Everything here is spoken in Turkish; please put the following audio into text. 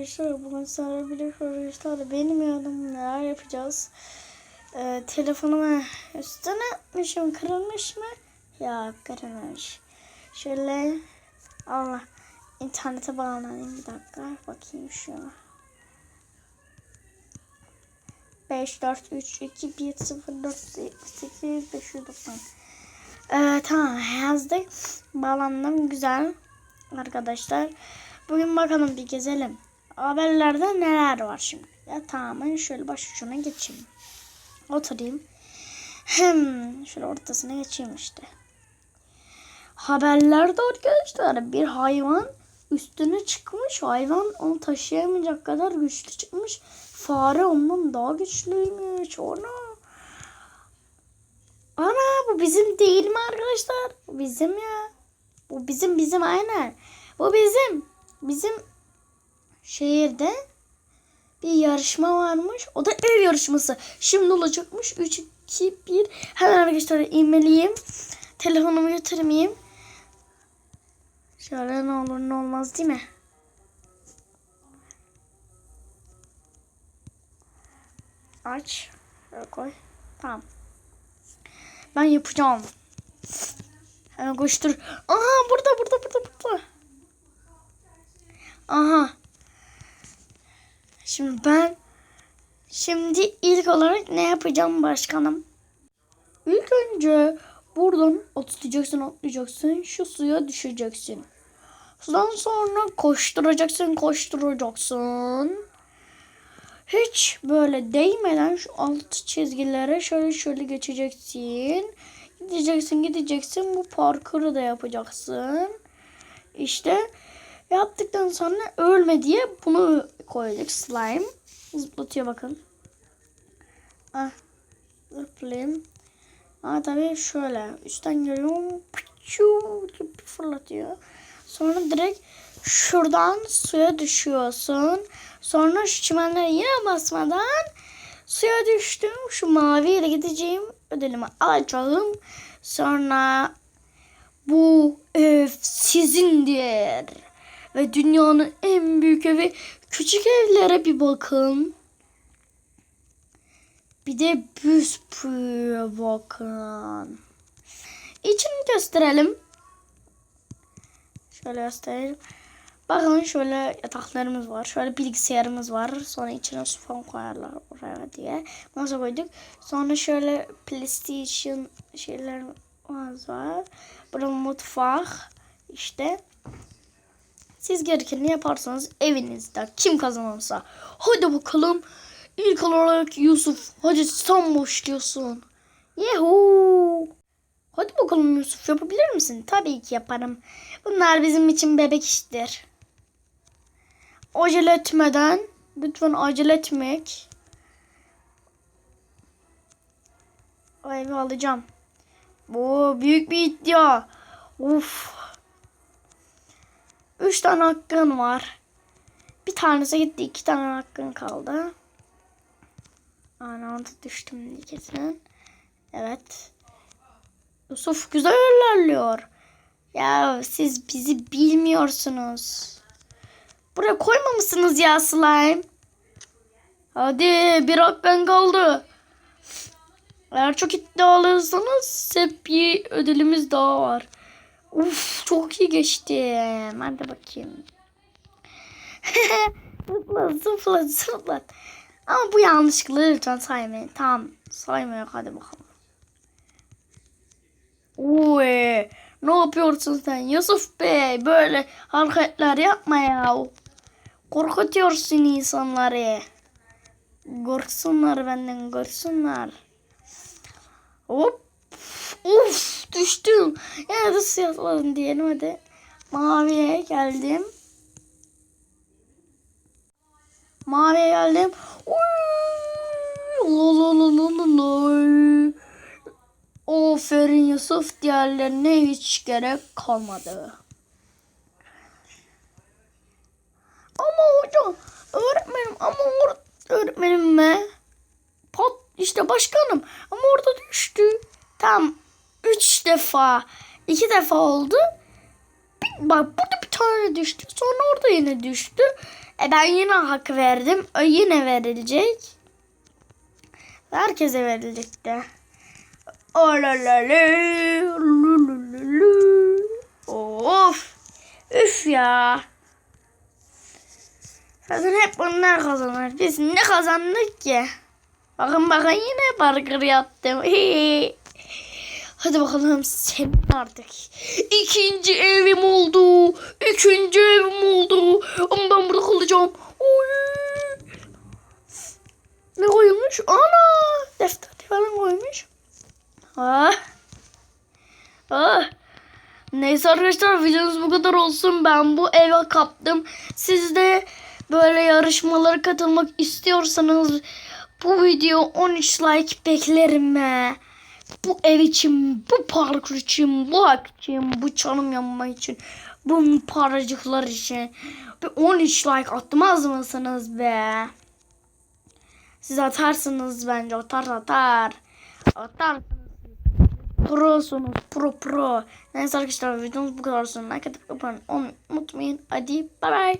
Arkadaşlar. Bugün sizlerle birlikte arkadaşlar bilmiyordum neler yapacağız. Ee, telefonumu üstüne atmışım. Kırılmış mı? Ya kırılmış. Şöyle Allah internete bağlanayım bir dakika. Bakayım şuna. 5 4 3 2 1 0 4 8 590. Ee, tamam yazdık. Bağlandım güzel arkadaşlar. Bugün bakalım bir gezelim. Haberlerde neler var şimdi? Ya tamamen şöyle baş ucuna geçeyim. Oturayım. Hem şöyle ortasına geçeyim işte. Haberlerde arkadaşlar bir hayvan üstüne çıkmış. Hayvan onu taşıyamayacak kadar güçlü çıkmış. Fare ondan daha güçlüymüş. Ona. Ana bu bizim değil mi arkadaşlar? Bu bizim ya. Bu bizim bizim aynen. Bu bizim. Bizim şehirde bir yarışma varmış. O da ev yarışması. Şimdi olacakmış. 3, 2, 1. Hemen arkadaşlar inmeliyim. Telefonumu götürmeyeyim. Şöyle ne olur ne olmaz değil mi? Aç. Şöyle koy. Tamam. Ben yapacağım. Hemen koştur. Aha burada burada burada burada. Aha. Şimdi ben şimdi ilk olarak ne yapacağım başkanım? İlk önce buradan atlayacaksın atlayacaksın şu suya düşeceksin. Sudan sonra koşturacaksın koşturacaksın. Hiç böyle değmeden şu alt çizgilere şöyle şöyle geçeceksin. Gideceksin gideceksin bu parkuru da yapacaksın. İşte yaptıktan sonra ölme diye bunu koyduk slime. Zıplatıyor bakın. Ah zıplayayım. Aa tabii şöyle üstten gibi fırlatıyor. Sonra direkt şuradan suya düşüyorsun. Sonra şu çimenlere yine basmadan suya düştüm. Şu maviyle gideceğim. Ödülümü alacağım. Sonra bu ev sizindir. Ve dünyanın en büyük evi. Küçük evlere bir bakın. Bir de büsbüye bakın. İçini gösterelim. Şöyle gösterelim. Bakın şöyle yataklarımız var. Şöyle bilgisayarımız var. Sonra içine su falan koyarlar oraya diye. Masa koyduk. Sonra şöyle PlayStation şeylerimiz var. Burada mutfak. İşte. Siz gerekeni yaparsanız evinizde kim kazanırsa. Hadi bakalım. İlk olarak Yusuf. Hadi sen başlıyorsun. Yuhuu. Hadi bakalım Yusuf yapabilir misin? Tabii ki yaparım. Bunlar bizim için bebek iştir. Acele etmeden. Lütfen acele etmek. O evi alacağım. Bu büyük bir iddia. Uf. Üç tane hakkın var. Bir tanesi gitti. iki tane hakkın kaldı. Ana orada düştüm diyeceksin. Evet. Yusuf güzel ilerliyor. Ya siz bizi bilmiyorsunuz. Buraya koymamışsınız ya slime. Hadi bir hakkın kaldı. Eğer çok iddialıysanız hep bir ödülümüz daha var. Uf çok iyi geçtim. Hadi bakayım. zıpla zıpla zıpla. Ama bu yanlışlıkla lütfen saymayın. Tamam saymıyor hadi bakalım. Uy, ne yapıyorsun sen Yusuf Bey? Böyle hareketler yapma ya. Korkutuyorsun insanları. Korksunlar benden korksunlar. Hop. Uf düştüm. Yine de siyahladın diyelim hadi. Maviye geldim. Maviye geldim. Aferin Yusuf diğerlerine hiç gerek kalmadı. Ama hocam öğretmenim ama or öğretmenim mi? Pat işte başkanım ama orada düştü. Tam üç defa iki defa oldu. Bir, bak burada bir tane düştü. Sonra orada yine düştü. E ben yine hak verdim. O yine verilecek. Herkese verilecek de. Of. Üf ya. Zaten hep bunlar kazanır. Biz ne kazandık ki? Bakın bakın yine parkur yaptım. Hadi bakalım senin artık. İkinci evim oldu. Üçüncü evim oldu. Ama ben burada kalacağım. Oy. Ne koymuş? Ana! Defter falan koymuş. Ah. Ah. Neyse arkadaşlar videomuz bu kadar olsun. Ben bu eve kaptım. Siz de böyle yarışmalara katılmak istiyorsanız bu video 13 like beklerim be. Bu ev için, bu parkur için, bu hak için, bu canım yanma için, bu paracıklar için. Bir 13 like atmaz mısınız be? Siz atarsınız bence atar atar. Atarsınız. Prosunuz pro pro. Neyse arkadaşlar videomuz bu kadar atıp kapanın unutmayın. Hadi bay bay.